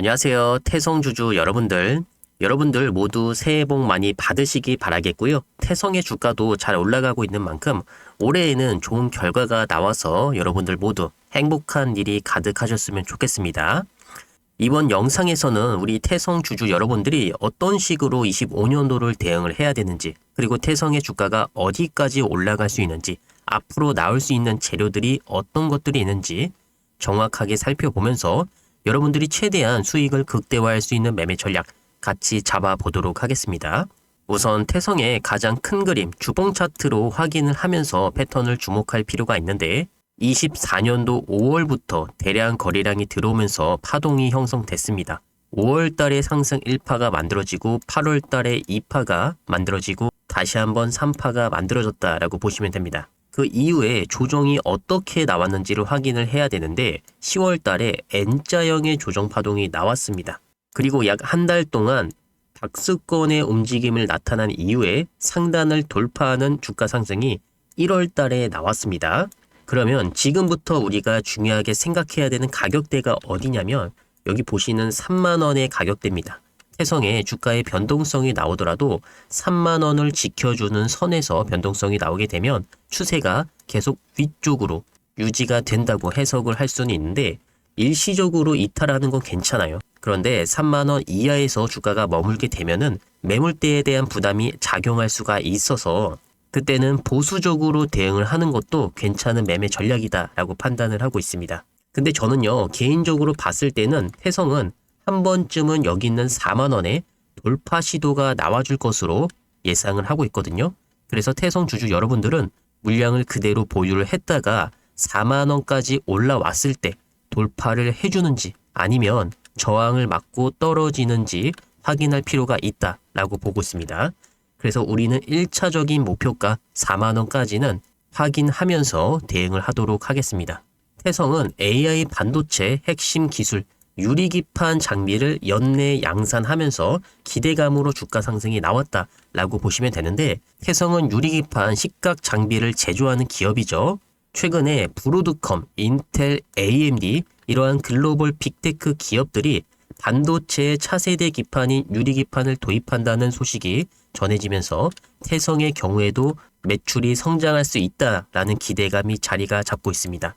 안녕하세요. 태성주주 여러분들. 여러분들 모두 새해 복 많이 받으시기 바라겠고요. 태성의 주가도 잘 올라가고 있는 만큼 올해에는 좋은 결과가 나와서 여러분들 모두 행복한 일이 가득하셨으면 좋겠습니다. 이번 영상에서는 우리 태성 주주 여러분들이 어떤 식으로 25년도를 대응을 해야 되는지, 그리고 태성의 주가가 어디까지 올라갈 수 있는지, 앞으로 나올 수 있는 재료들이 어떤 것들이 있는지 정확하게 살펴보면서 여러분들이 최대한 수익을 극대화할 수 있는 매매 전략 같이 잡아보도록 하겠습니다. 우선 태성의 가장 큰 그림 주봉 차트로 확인을 하면서 패턴을 주목할 필요가 있는데 24년도 5월부터 대량 거래량이 들어오면서 파동이 형성됐습니다. 5월 달에 상승 1파가 만들어지고 8월 달에 2파가 만들어지고 다시 한번 3파가 만들어졌다라고 보시면 됩니다. 그 이후에 조정이 어떻게 나왔는지를 확인을 해야 되는데 10월 달에 N자형의 조정 파동이 나왔습니다. 그리고 약 한 달 동안 박스권의 움직임을 나타난 이후에 상단을 돌파하는 주가 상승이 1월 달에 나왔습니다. 그러면 지금부터 우리가 중요하게 생각해야 되는 가격대가 어디냐면 여기 보시는 3만 원의 가격대입니다. 태성의 주가의 변동성이 나오더라도 3만 원을 지켜주는 선에서 변동성이 나오게 되면 추세가 계속 위쪽으로 유지가 된다고 해석을 할 수는 있는데 일시적으로 이탈하는 건 괜찮아요. 그런데 3만 원 이하에서 주가가 머물게 되면은 매물대에 대한 부담이 작용할 수가 있어서 그때는 보수적으로 대응을 하는 것도 괜찮은 매매 전략이다라고 판단을 하고 있습니다. 근데 저는요, 개인적으로 봤을 때는 태성은 한 번쯤은 여기 있는 4만 원에 돌파 시도가 나와줄 것으로 예상을 하고 있거든요. 그래서 태성 주주 여러분들은 물량을 그대로 보유를 했다가 4만 원까지 올라왔을 때 돌파를 해주는지 아니면 저항을 맞고 떨어지는지 확인할 필요가 있다라고 보고 있습니다. 그래서 우리는 1차적인 목표가 4만 원까지는 확인하면서 대응을 하도록 하겠습니다. 태성은 AI 반도체 핵심 기술 유리 기판 장비를 연내 양산하면서 기대감으로 주가 상승이 나왔다라고 보시면 되는데 태성은 유리 기판 식각 장비를 제조하는 기업이죠. 최근에 브로드컴, 인텔, AMD 이러한 글로벌 빅테크 기업들이 반도체 차세대 기판인 유리 기판을 도입한다는 소식이 전해지면서 태성의 경우에도 매출이 성장할 수 있다라는 기대감이 자리가 잡고 있습니다.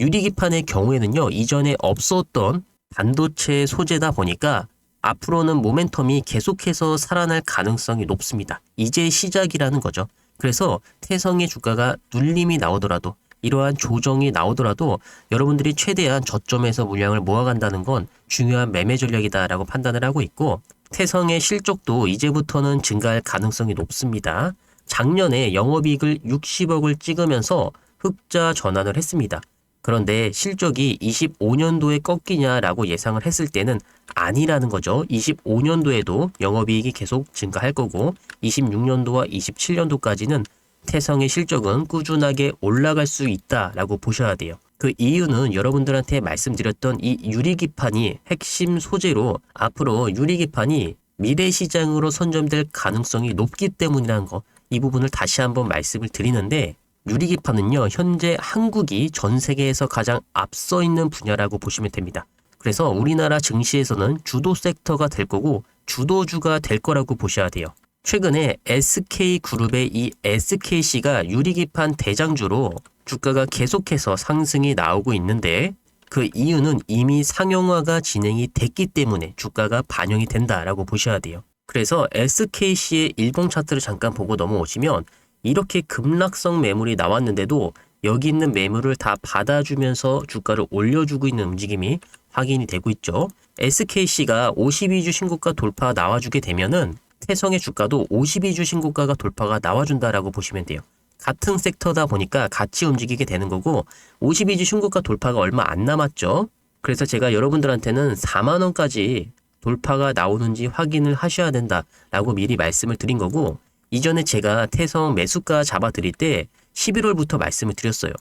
유리 기판의 경우에는요, 이전에 없었던 반도체 소재다 보니까 앞으로는 모멘텀이 계속해서 살아날 가능성이 높습니다. 이제 시작이라는 거죠. 그래서 태성의 주가가 눌림이 나오더라도 이러한 조정이 나오더라도 여러분들이 최대한 저점에서 물량을 모아간다는 건 중요한 매매 전략이다라고 판단을 하고 있고 태성의 실적도 이제부터는 증가할 가능성이 높습니다. 작년에 영업이익을 60억을 찍으면서 흑자 전환을 했습니다. 그런데 실적이 25년도에 꺾이냐라고 예상을 했을 때는 아니라는 거죠. 25년도에도 영업이익이 계속 증가할 거고 26년도와 27년도까지는 태성의 실적은 꾸준하게 올라갈 수 있다라고 보셔야 돼요. 그 이유는 여러분들한테 말씀드렸던 이 유리기판이 핵심 소재로 앞으로 유리기판이 미래 시장으로 선점될 가능성이 높기 때문이라는 거. 이 부분을 다시 한번 말씀을 드리는데 유리기판은요, 현재 한국이 전 세계에서 가장 앞서 있는 분야라고 보시면 됩니다. 그래서 우리나라 증시에서는 주도 섹터가 될 거고 주도주가 될 거라고 보셔야 돼요. 최근에 SK그룹의 이 SKC가 유리기판 대장주로 주가가 계속해서 상승이 나오고 있는데 그 이유는 이미 상용화가 진행이 됐기 때문에 주가가 반영이 된다라고 보셔야 돼요. 그래서 SKC의 일봉 차트를 잠깐 보고 넘어오시면 이렇게 급락성 매물이 나왔는데도 여기 있는 매물을 다 받아주면서 주가를 올려주고 있는 움직임이 확인이 되고 있죠. SKC가 52주 신고가 돌파 나와주게 되면은 태성의 주가도 52주 신고가가 돌파가 나와준다라고 보시면 돼요. 같은 섹터다 보니까 같이 움직이게 되는 거고 52주 신고가 돌파가 얼마 안 남았죠. 그래서 제가 여러분들한테는 4만 원까지 돌파가 나오는지 확인을 하셔야 된다라고 미리 말씀을 드린 거고 이전에 제가 태성 매수가 잡아드릴 때 11월부터 말씀을 드렸어요.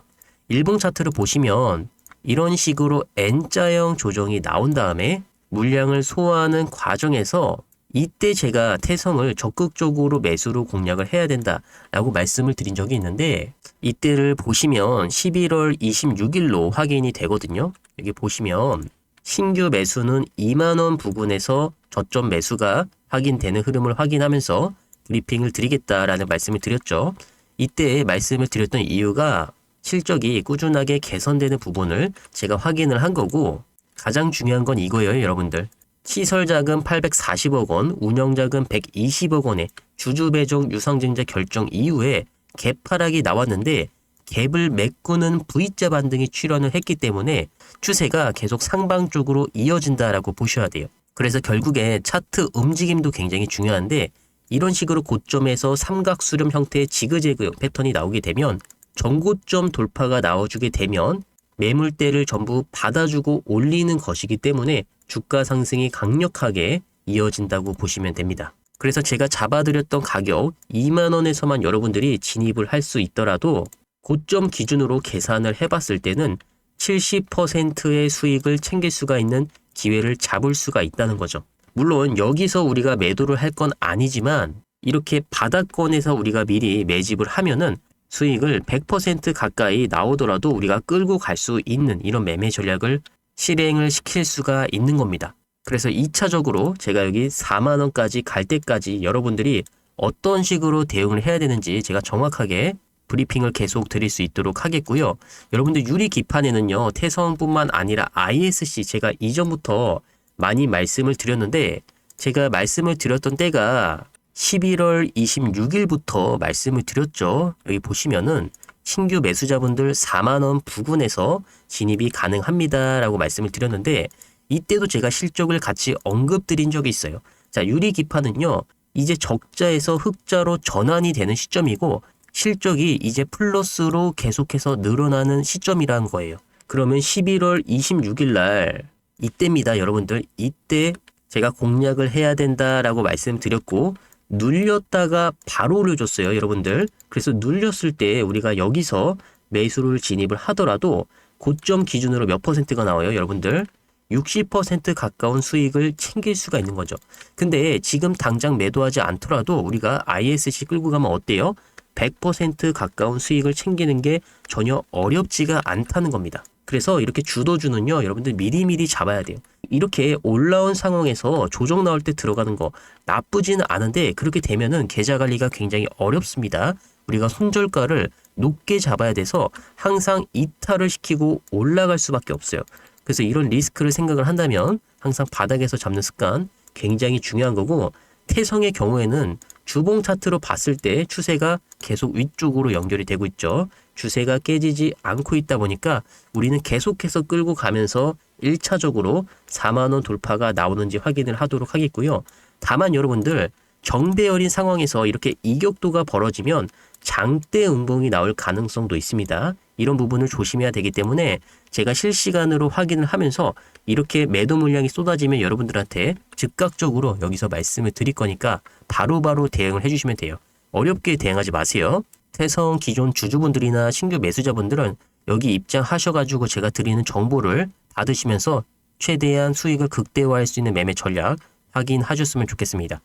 일봉 차트를 보시면 이런 식으로 N자형 조정이 나온 다음에 물량을 소화하는 과정에서 이때 제가 태성을 적극적으로 매수로 공략을 해야 된다라고 말씀을 드린 적이 있는데 이때를 보시면 11월 26일로 확인이 되거든요. 여기 보시면 신규 매수는 2만 원 부근에서 저점 매수가 확인되는 흐름을 확인하면서 브리핑을 드리겠다라는 말씀을 드렸죠. 이때 말씀을 드렸던 이유가 실적이 꾸준하게 개선되는 부분을 제가 확인을 한 거고 가장 중요한 건 이거예요, 여러분들. 시설 자금 840억 원, 운영 자금 120억 원의 주주 배정 유상증자 결정 이후에 개파락이 나왔는데 갭을 메꾸는 V자 반등이 출현을 했기 때문에 추세가 계속 상방 쪽으로 이어진다라고 보셔야 돼요. 그래서 결국에 차트 움직임도 굉장히 중요한데 이런 식으로 고점에서 삼각 수렴 형태의 지그재그 패턴이 나오게 되면 전고점 돌파가 나와주게 되면 매물대를 전부 받아주고 올리는 것이기 때문에 주가 상승이 강력하게 이어진다고 보시면 됩니다. 그래서 제가 잡아드렸던 가격 2만원에서만 여러분들이 진입을 할 수 있더라도 고점 기준으로 계산을 해봤을 때는 70%의 수익을 챙길 수가 있는 기회를 잡을 수가 있다는 거죠. 물론 여기서 우리가 매도를 할 건 아니지만 이렇게 바닥권에서 우리가 미리 매집을 하면은 수익을 100% 가까이 나오더라도 우리가 끌고 갈 수 있는 이런 매매 전략을 실행을 시킬 수가 있는 겁니다. 그래서 2차적으로 제가 여기 4만원까지 갈 때까지 여러분들이 어떤 식으로 대응을 해야 되는지 제가 정확하게 브리핑을 계속 드릴 수 있도록 하겠고요. 여러분들 유리 기판에는요, 태성뿐만 아니라 ISC 제가 이전부터 많이 말씀을 드렸는데, 제가 말씀을 드렸던 때가 11월 26일부터 말씀을 드렸죠. 여기 보시면은 신규 매수자분들 4만원 부근에서 진입이 가능합니다 라고 말씀을 드렸는데, 이때도 제가 실적을 같이 언급드린 적이 있어요. 자, 유리 기판은요, 이제 적자에서 흑자로 전환이 되는 시점이고, 실적이 이제 플러스로 계속해서 늘어나는 시점이라는 거예요. 그러면 11월 26일 날 이때입니다, 여러분들. 이때 제가 공략을 해야 된다라고 말씀드렸고 눌렸다가 바로 올려줬어요, 여러분들. 그래서 눌렸을 때 우리가 여기서 매수를 진입을 하더라도 고점 기준으로 몇 퍼센트가 나와요, 여러분들? 60% 가까운 수익을 챙길 수가 있는 거죠. 근데 지금 당장 매도하지 않더라도 우리가 ISC 끌고 가면 어때요? 100% 가까운 수익을 챙기는 게 전혀 어렵지가 않다는 겁니다. 그래서 이렇게 주도주는요, 여러분들 미리미리 잡아야 돼요. 이렇게 올라온 상황에서 조정 나올 때 들어가는 거 나쁘지는 않은데 그렇게 되면은 계좌 관리가 굉장히 어렵습니다. 우리가 손절가를 높게 잡아야 돼서 항상 이탈을 시키고 올라갈 수밖에 없어요. 그래서 이런 리스크를 생각을 한다면 항상 바닥에서 잡는 습관 굉장히 중요한 거고 태성의 경우에는 주봉 차트로 봤을 때 추세가 계속 위쪽으로 연결이 되고 있죠. 추세가 깨지지 않고 있다 보니까 우리는 계속해서 끌고 가면서 1차적으로 4만원 돌파가 나오는지 확인을 하도록 하겠고요. 다만 여러분들 정배열인 상황에서 이렇게 이격도가 벌어지면 장대 음봉이 나올 가능성도 있습니다. 이런 부분을 조심해야 되기 때문에 제가 실시간으로 확인을 하면서 이렇게 매도 물량이 쏟아지면 여러분들한테 즉각적으로 여기서 말씀을 드릴 거니까 바로바로 바로 대응을 해주시면 돼요. 어렵게 대응하지 마세요. 태성 기존 주주분들이나 신규 매수자분들은 여기 입장하셔가지고 제가 드리는 정보를 받으시면서 최대한 수익을 극대화할 수 있는 매매 전략 확인하셨으면 좋겠습니다.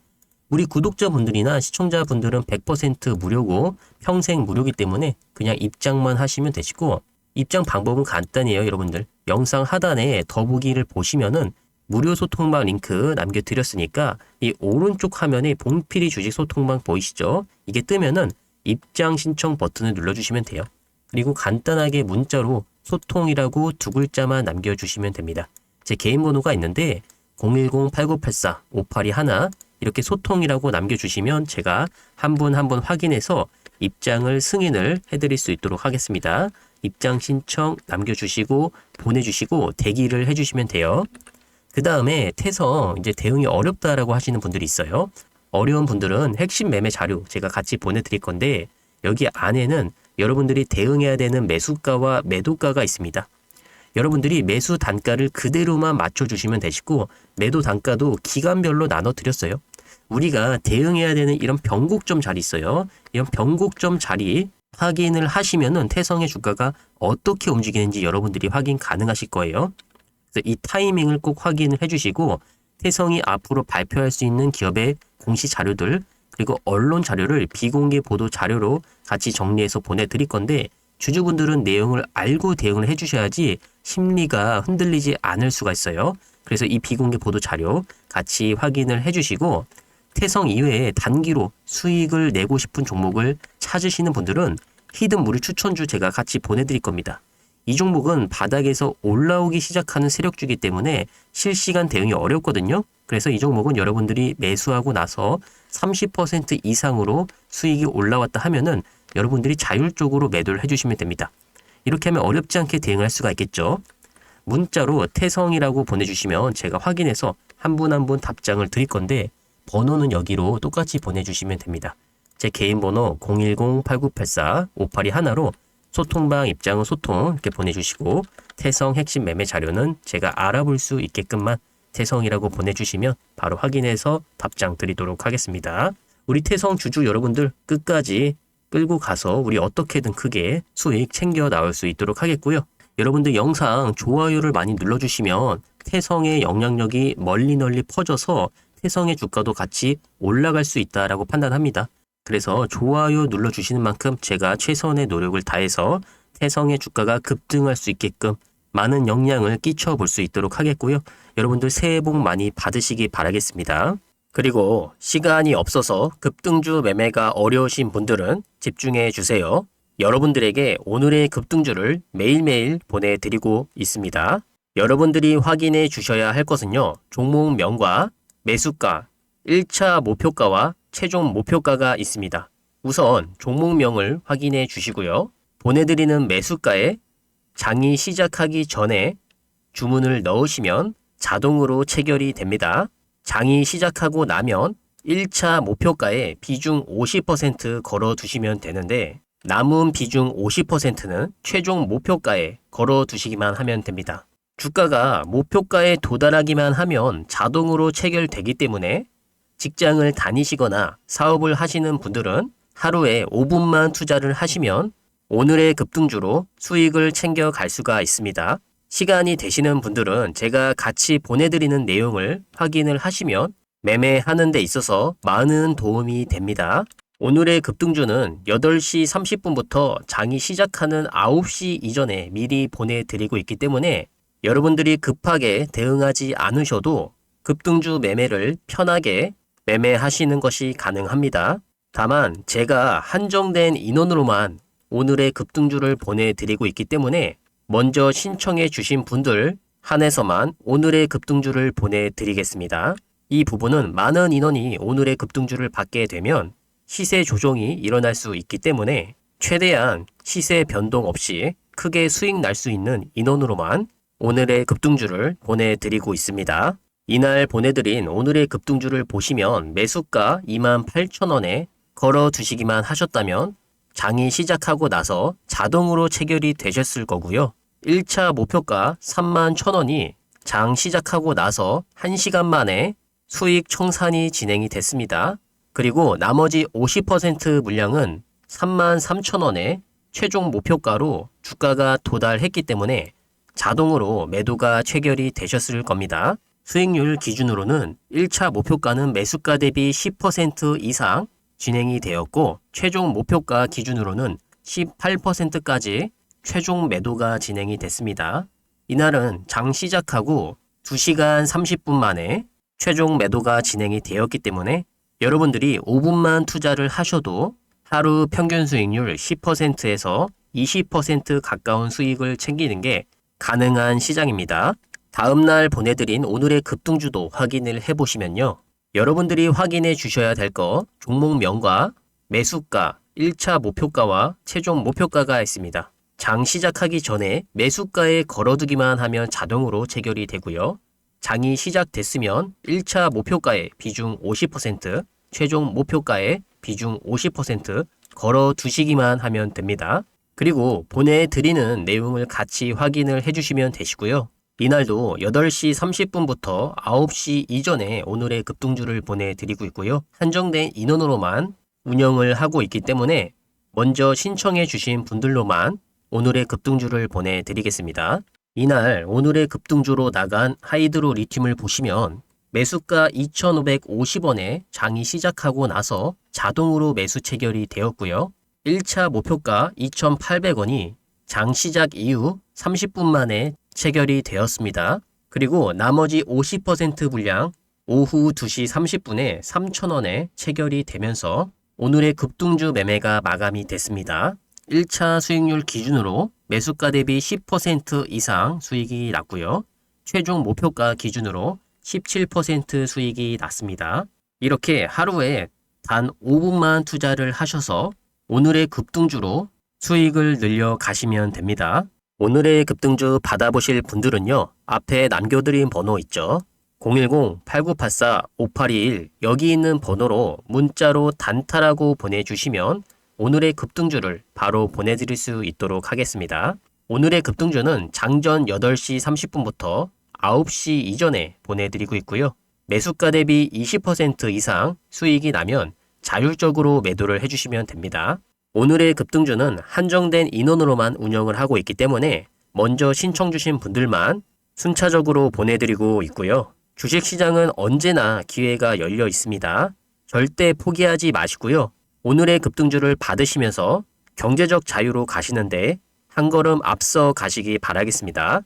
우리 구독자분들이나 시청자분들은 100% 무료고 평생 무료기 때문에 그냥 입장만 하시면 되시고 입장 방법은 간단해요, 여러분들. 영상 하단에 더보기를 보시면은 무료 소통방 링크 남겨드렸으니까 이 오른쪽 화면에 봉필이 주식 소통방 보이시죠? 이게 뜨면은 입장 신청 버튼을 눌러주시면 돼요. 그리고 간단하게 문자로 소통이라고 두 글자만 남겨주시면 됩니다. 제 개인 번호가 있는데 010-8984-5821 이렇게 소통이라고 남겨주시면 제가 한 분 한 분 확인해서 입장을 승인을 해드릴 수 있도록 하겠습니다. 입장 신청 남겨주시고 보내주시고 대기를 해주시면 돼요. 그 다음에 태성 이제 대응이 어렵다라고 하시는 분들이 있어요. 어려운 분들은 핵심 매매 자료 제가 같이 보내드릴 건데 여기 안에는 여러분들이 대응해야 되는 매수가와 매도가가 있습니다. 여러분들이 매수 단가를 그대로만 맞춰주시면 되시고 매도 단가도 기간별로 나눠 드렸어요. 우리가 대응해야 되는 이런 변곡점 자리 있어요. 이런 변곡점 자리 확인을 하시면은 태성의 주가가 어떻게 움직이는지 여러분들이 확인 가능하실 거예요. 그래서 이 타이밍을 꼭 확인을 해주시고 태성이 앞으로 발표할 수 있는 기업의 공시 자료들 그리고 언론 자료를 비공개 보도 자료로 같이 정리해서 보내드릴 건데 주주분들은 내용을 알고 대응을 해주셔야지 심리가 흔들리지 않을 수가 있어요. 그래서 이 비공개 보도 자료 같이 확인을 해주시고 태성 이외에 단기로 수익을 내고 싶은 종목을 찾으시는 분들은 히든 무료 추천주 제가 같이 보내드릴 겁니다. 이 종목은 바닥에서 올라오기 시작하는 세력주기 때문에 실시간 대응이 어렵거든요. 그래서 이 종목은 여러분들이 매수하고 나서 30% 이상으로 수익이 올라왔다 하면은 여러분들이 자율적으로 매도를 해주시면 됩니다. 이렇게 하면 어렵지 않게 대응할 수가 있겠죠. 문자로 태성이라고 보내주시면 제가 확인해서 한분 한 분 답장을 드릴 건데 번호는 여기로 똑같이 보내주시면 됩니다. 제 개인 번호 010-8984-58이 하나로 소통방 입장은 소통 이렇게 보내주시고 태성 핵심 매매 자료는 제가 알아볼 수 있게끔만 태성이라고 보내주시면 바로 확인해서 답장 드리도록 하겠습니다. 우리 태성 주주 여러분들 끝까지 끌고 가서 우리 어떻게든 크게 수익 챙겨 나올 수 있도록 하겠고요. 여러분들 영상 좋아요를 많이 눌러주시면 태성의 영향력이 멀리 널리 퍼져서 태성의 주가도 같이 올라갈 수 있다라고 판단합니다. 그래서 좋아요 눌러주시는 만큼 제가 최선의 노력을 다해서 태성의 주가가 급등할 수 있게끔 많은 영향을 끼쳐 볼 수 있도록 하겠고요. 여러분들 새해 복 많이 받으시기 바라겠습니다. 그리고 시간이 없어서 급등주 매매가 어려우신 분들은 집중해 주세요. 여러분들에게 오늘의 급등주를 매일매일 보내드리고 있습니다. 여러분들이 확인해 주셔야 할 것은요. 종목명과 매수가, 1차 목표가와 최종 목표가가 있습니다. 우선 종목명을 확인해 주시고요. 보내드리는 매수가에 장이 시작하기 전에 주문을 넣으시면 자동으로 체결이 됩니다. 장이 시작하고 나면 1차 목표가에 비중 50% 걸어 두시면 되는데 남은 비중 50%는 최종 목표가에 걸어 두시기만 하면 됩니다. 주가가 목표가에 도달하기만 하면 자동으로 체결되기 때문에 직장을 다니시거나 사업을 하시는 분들은 하루에 5분만 투자를 하시면 오늘의 급등주로 수익을 챙겨 갈 수가 있습니다. 시간이 되시는 분들은 제가 같이 보내드리는 내용을 확인을 하시면 매매하는 데 있어서 많은 도움이 됩니다. 오늘의 급등주는 8시 30분부터 장이 시작하는 9시 이전에 미리 보내드리고 있기 때문에 여러분들이 급하게 대응하지 않으셔도 급등주 매매를 편하게 매매하시는 것이 가능합니다. 다만 제가 한정된 인원으로만 오늘의 급등주를 보내드리고 있기 때문에 먼저 신청해 주신 분들 한해서만 오늘의 급등주를 보내드리겠습니다. 이 부분은 많은 인원이 오늘의 급등주를 받게 되면 시세 조정이 일어날 수 있기 때문에 최대한 시세 변동 없이 크게 수익 날 수 있는 인원으로만 오늘의 급등주를 보내드리고 있습니다. 이날 보내드린 오늘의 급등주를 보시면 매수가 28,000원에 걸어 두시기만 하셨다면 장이 시작하고 나서 자동으로 체결이 되셨을 거고요. 1차 목표가 31,000원이 장 시작하고 나서 1시간 만에 수익 청산이 진행이 됐습니다. 그리고 나머지 50% 물량은 33,000원에 최종 목표가로 주가가 도달했기 때문에 자동으로 매도가 체결이 되셨을 겁니다. 수익률 기준으로는 1차 목표가는 매수가 대비 10% 이상 진행이 되었고 최종 목표가 기준으로는 18%까지 최종 매도가 진행이 됐습니다. 이날은 장 시작하고 2시간 30분 만에 최종 매도가 진행이 되었기 때문에 여러분들이 5분만 투자를 하셔도 하루 평균 수익률 10%에서 20% 가까운 수익을 챙기는 게 가능한 시장입니다. 다음날 보내드린 오늘의 급등주도 확인을 해보시면요. 여러분들이 확인해 주셔야 될거 종목명과 매수가, 1차 목표가와 최종 목표가가 있습니다. 장 시작하기 전에 매수가에 걸어두기만 하면 자동으로 체결이 되고요. 장이 시작됐으면 1차 목표가의 비중 50%, 최종 목표가의 비중 50% 걸어두시기만 하면 됩니다. 그리고 보내드리는 내용을 같이 확인을 해주시면 되시고요. 이날도 8시 30분부터 9시 이전에 오늘의 급등주를 보내드리고 있고요. 한정된 인원으로만 운영을 하고 있기 때문에 먼저 신청해 주신 분들로만 오늘의 급등주를 보내드리겠습니다. 이날 오늘의 급등주로 나간 하이드로 리튬을 보시면 매수가 2,550원에 장이 시작하고 나서 자동으로 매수 체결이 되었고요. 1차 목표가 2,800원이 장 시작 이후 30분 만에 체결이 되었습니다. 그리고 나머지 50% 분량 오후 2시 30분에 3,000원에 체결이 되면서 오늘의 급등주 매매가 마감이 됐습니다. 1차 수익률 기준으로 매수가 대비 10% 이상 수익이 났고요. 최종 목표가 기준으로 17% 수익이 났습니다. 이렇게 하루에 단 5분만 투자를 하셔서 오늘의 급등주로 수익을 늘려 가시면 됩니다. 오늘의 급등주 받아보실 분들은요, 앞에 남겨드린 번호 있죠? 010-8984-5821 여기 있는 번호로 문자로 단타라고 보내주시면 오늘의 급등주를 바로 보내드릴 수 있도록 하겠습니다. 오늘의 급등주는 장전 8시 30분부터 9시 이전에 보내드리고 있고요. 매수가 대비 20% 이상 수익이 나면 자율적으로 매도를 해주시면 됩니다. 오늘의 급등주는 한정된 인원으로만 운영을 하고 있기 때문에 먼저 신청 주신 분들만 순차적으로 보내드리고 있고요. 주식시장은 언제나 기회가 열려 있습니다. 절대 포기하지 마시고요. 오늘의 급등주를 받으시면서 경제적 자유로 가시는데 한 걸음 앞서 가시기 바라겠습니다.